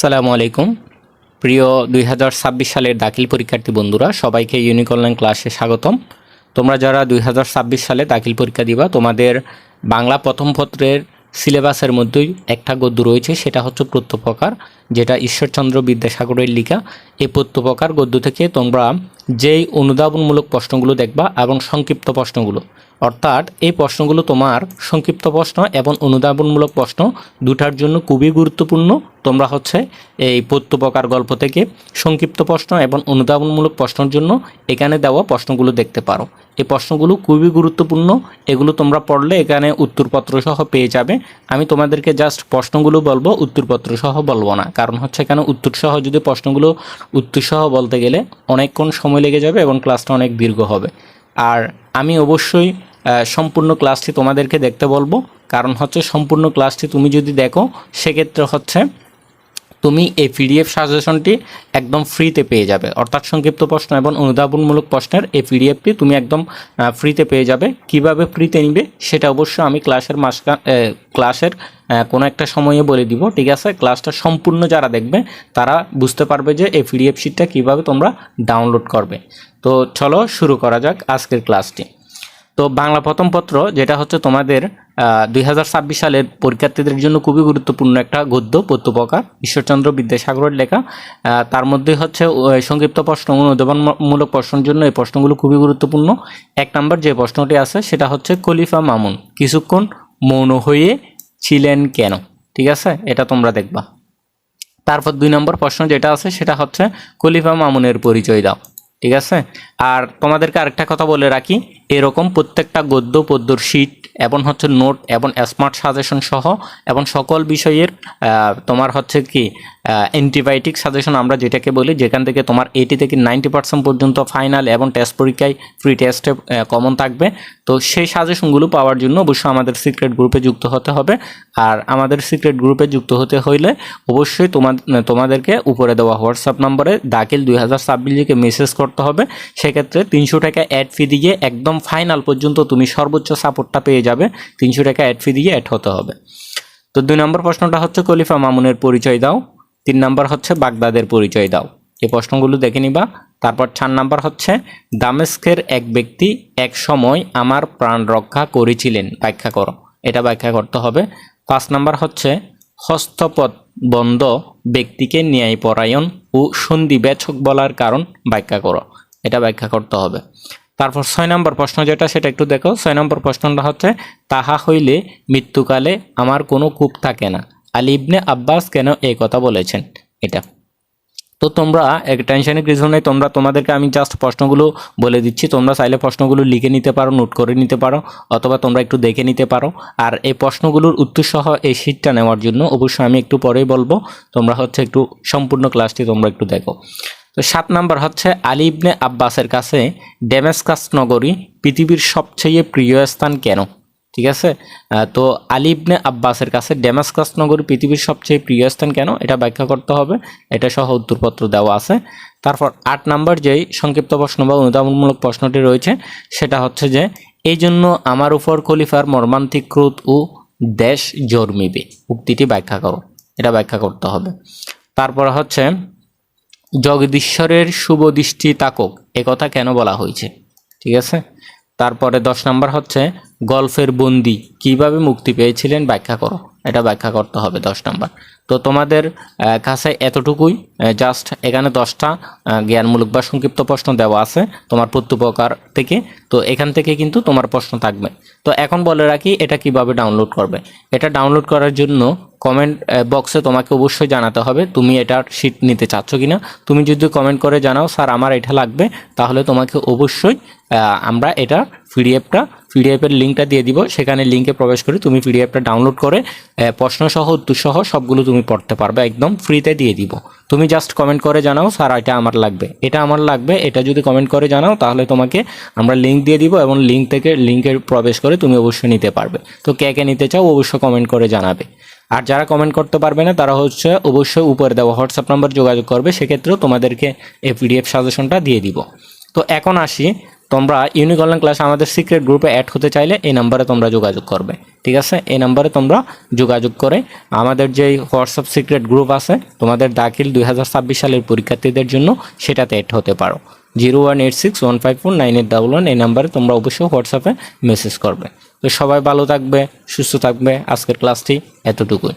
সালামু আলাইকুম। প্রিয় দুই হাজার ছাব্বিশ সালের দাখিল পরীক্ষার্থী বন্ধুরা, সবাইকে ইউনিক অনলাইন ক্লাসে স্বাগতম। তোমরা যারা দুই হাজার ছাব্বিশ সালে দাখিল পরীক্ষা দিবা, তোমাদের বাংলা প্রথম পত্রের সিলেবাসের মধ্যেই একটা গদ্য রয়েছে, সেটা হচ্ছে প্রত্যপকার, যেটা ঈশ্বরচন্দ্র বিদ্যাসাগরের লিখা। এই প্রত্যপকার গদ্য থেকে তোমরা যেই অনুধাবনমূলক প্রশ্নগুলো দেখবা এবং সংক্ষিপ্ত প্রশ্নগুলো অর্থাৎ এই প্রশ্নগুলো তোমার সংক্ষিপ্ত প্রশ্ন এবং অনুধাবনমূলক প্রশ্ন দুটার জন্য খুবই গুরুত্বপূর্ণ। তোমরা হচ্ছে এই প্রত্যপকার গল্প থেকে সংক্ষিপ্ত প্রশ্ন এবং অনুধাবনমূলক প্রশ্নের জন্য এখানে দেওয়া প্রশ্নগুলো দেখতে পারো। এই প্রশ্নগুলো খুবই গুরুত্বপূর্ণ। এগুলো তোমরা পড়লে এখানে উত্তরপত্র সহ পেয়ে যাবে। আমি তোমাদেরকে জাস্ট প্রশ্নগুলো বলব, উত্তরপত্র সহ বলব না। কারণ হচ্ছে এখানে উত্তর সহ যদি প্রশ্নগুলো উত্তর সহ বলতে গেলে অনেকক্ষণ সময় লেগে যাবে এবং ক্লাসটা অনেক দীর্ঘ হবে। আর আমি অবশ্যই সম্পূর্ণ ক্লাসটি তোমাদেরকে দেখতে বলব। কারণ হচ্ছে সম্পূর্ণ ক্লাসটি তুমি যদি দেখো, সেক্ষেত্রে হচ্ছে তুমি এই পিডিএফ সাজেশনটি একদম ফ্রিতে পেয়ে যাবে। অর্থাৎ সংক্ষিপ্ত প্রশ্ন এবং অনুধাবনমূলক প্রশ্নের এই পিডিএফটি তুমি একদম ফ্রিতে পেয়ে যাবে। কীভাবে ফ্রিতে নিবে, সেটা অবশ্য আমি ক্লাসের মাসকা ক্লাসের কোনো একটা সময়ে বলে দিব, ঠিক আছে? ক্লাসটা সম্পূর্ণ যারা দেখবে, তারা বুঝতে পারবে যে এই পিডিএফ শিটটা কীভাবে তোমরা ডাউনলোড করবে। তো চলো শুরু করা যাক আজকের ক্লাসটি তো বাংলা প্রথম পত্র যেটা হচ্ছে তোমাদের দুই হাজার ছাব্বিশ সালের পরীক্ষার্থীদের জন্য খুবই গুরুত্বপূর্ণ একটা গদ্য প্রত্যপকার ঈশ্বরচন্দ্র বিদ্যাসাগরের লেখা। তার মধ্যে হচ্ছে সংক্ষিপ্ত প্রশ্ন অনুধাবনমূলক প্রশ্নের জন্য এই প্রশ্নগুলো খুবই গুরুত্বপূর্ণ। এক নম্বর যে প্রশ্নটি আছে, সেটা হচ্ছে, খলিফা মামুন কিছুক্ষণ মৌন হয়ে ছিলেন কেন? ঠিক আছে? এটা তোমরা দেখবা। তারপর দুই নম্বর প্রশ্ন যেটা আছে, সেটা হচ্ছে, খলিফা মামুনের পরিচয় দাও। ঠিক আছে? আর তোমাদেরকে আরেকটা কথা বলে রাখি এরকম প্রত্যেকটা গদ্য, পদ্যর শিট এবং হচ্ছে নোট এবং স্মার্ট সাজেশন সহ এবং সকল বিষয়ের তোমার হচ্ছে কি অ্যান্টিবায়োটিক সাজেশন আমরা যেটাকে বলি, যেখান থেকে তোমার এইটি থেকে নাইনটি পার্সেন্ট পর্যন্ত ফাইনাল এবং টেস্ট পরীক্ষায় ফ্রি টেস্টে কমন থাকবে। তো সেই সাজেশনগুলো পাওয়ার জন্য অবশ্যই আমাদের সিক্রেট গ্রুপে যুক্ত হতে হবে। আর আমাদের সিক্রেট গ্রুপে যুক্ত হতে হইলে অবশ্যই তোমার তোমাদেরকে উপরে দেওয়া হোয়াটসঅ্যাপ নম্বরে দাখিল দুই হাজার ছাব্বিশ লিখে মেসেজ করতে হবে। সেক্ষেত্রে তিনশো টাকা অ্যাড ফি দিয়ে একদম ফাইনাল পর্যন্ত তুমি সর্বোচ্চ সাপোর্টটা পেয়ে যাবে। তিনশো টাকা অ্যাড ফি দিয়ে অ্যাড হতে হবে। তো দুই নম্বর প্রশ্নটা হচ্ছে, খলিফা মামুনের পরিচয় দাও। তিন নম্বর হচ্ছে, বাগদাদের পরিচয় দাও। এই প্রশ্নগুলো দেখে নিবা। তারপর চার নাম্বার হচ্ছে, দামেস্কের এক ব্যক্তি এক সময় আমার প্রাণ রক্ষা করেছিলেন। ব্যাখ্যা করো। এটা ব্যাখ্যা করতে হবে। পাঁচ নাম্বার হচ্ছে হস্তপদ বন্ধ ব্যক্তিকে ন্যায়পরায়ণ ও সন্ধিবেচক বলার কারণ ব্যাখ্যা করো। এটা ব্যাখ্যা করতে হবে। তারপর ছয় নম্বর প্রশ্ন যেটা, সেটা একটু দেখো। ছয় নম্বর প্রশ্নটা হচ্ছে, তাহা হইলে মৃত্যুকালে আমার কোনো কূপ থাকে না। আলী ইবনে আব্বাস কেন এই কথা বলেছেন? এটা। তো তোমরা, এক টেনশনের কিছু নেই, তোমরা তোমাদেরকে আমি জাস্ট প্রশ্নগুলো বলে দিচ্ছি। তোমরা চাইলে প্রশ্নগুলো লিখে নিতে পারো, নোট করে নিতে পারো, অথবা তোমরা একটু দেখে নিতে পারো। আর এই প্রশ্নগুলোর উত্তর সহ এই শীটটা নেওয়ার জন্য অবশ্যই আমি একটু পরেই বলব। তোমরা হচ্ছে একটু সম্পূর্ণ ক্লাসটি তোমরা একটু দেখো। তো সাত নাম্বার হচ্ছে আলী ইবনে আব্বাসের কাছে ডেমেস্কাস নগরী পৃথিবীর সবচেয়ে প্রিয় স্থান কেন? ঠিক আছে? তো আলিবনে আব্বাসের কাছে ডেমাস্কাস নগরী পৃথিবীর সবচেয়ে প্রিয় স্থান কেন? এটা ব্যাখ্যা করতে হবে। এটা সহ উত্তরপত্র দেওয়া আছে। তারপর আট নাম্বার যেই সংক্ষিপ্ত প্রশ্ন বা অনুদানমূলক প্রশ্নটি রয়েছে, সেটা হচ্ছে যে এই জন্য আমার উপর খলিফার মর্মান্তিক ক্রোধ ও দেশ জন্মিবে। উক্তিটি ব্যাখ্যা করো। এটা ব্যাখ্যা করতে হবে। তারপর হচ্ছে জগদীশ্বরের শুভ দৃষ্টি তাকক একথা কেন বলা হয়েছে? ঠিক আছে? তারপরে দশ নম্বর হচ্ছে গল্ফের বন্দি। কীভাবে মুক্তি পেয়েছিলেন? ব্যাখ্যা করো। এটা ব্যাখ্যা করতে হবে দশ নম্বর। তো তোমাদের কাছে এতটুকুই জাস্ট এখানে দশটা জ্ঞানমূলক বা সংক্ষিপ্ত প্রশ্ন দেওয়া আছে তোমার প্রত্যুপকার থেকে। তো এখান থেকে কিন্তু তোমার প্রশ্ন থাকবে। তো এখন বলে রাখি, এটা কীভাবে ডাউনলোড করবে। এটা ডাউনলোড করার জন্য কমেন্ট বক্সে তোমাকে অবশ্যই জানাতে হবে, তুমি এটার শিট নিতে চাচ্ছ কি না তুমি যদি কমেন্ট করে জানাও, স্যার, আমার এটা লাগবে, তাহলে তোমাকে অবশ্যই আমরা এটা পিডিএফটা পিডিএফের লিঙ্কটা দিয়ে দিব। সেখানে লিঙ্কে প্রবেশ করে তুমি পিডিএফটা ডাউনলোড করে প্রশ্নসহ উত্তরসহ সবগুলো তুমি পড়তে পারবে, একদম ফ্রিতে দিয়ে দিব। তুমি জাস্ট কমেন্ট করে জানাও, স্যার, এটা আমার লাগবে। এটা আমার লাগবে, এটা যদি কমেন্ট করে জানাও, তাহলে তোমাকে আমরা লিঙ্ক দিয়ে দিব এবং লিঙ্ক থেকে লিঙ্কে প্রবেশ করে তুমি অবশ্যই নিতে পারবে। তো কে কে নিতে চাও, অবশ্যই কমেন্ট করে জানাবে। আর যারা কমেন্ট করতে পারবে না, তারা হচ্ছে অবশ্যই উপরে দেওয়া হোয়াটসঅ্যাপ নাম্বার যোগাযোগ করবে। সেক্ষেত্রেও তোমাদেরকে এই পিডিএফ সাজেশনটা দিয়ে দিব। তো এখন আসি তোমরা ইউনিক অনলাইন ক্লাস আমাদের সিক্রেট গ্রুপে অ্যাড হতে চাইলে এই নাম্বারে তোমরা যোগাযোগ করবে, ঠিক আছে? এই নাম্বারে তোমরা যোগাযোগ করে আমাদের যে হোয়াটসঅ্যাপ সিক্রেট গ্রুপ আছে, তোমাদের দাখিল দুই হাজার ছাব্বিশ সালের পরীক্ষার্থীদের জন্য সেটাতে অ্যাড হতে পারো। Zero one eight six one five four nine eight double one এই নাম্বারে তোমরা অবশ্যই হোয়াটসঅ্যাপে মেসেজ করবে। তো সবাই ভালো থাকবে, সুস্থ থাকবে। আজকের ক্লাসটি এতটুকুই।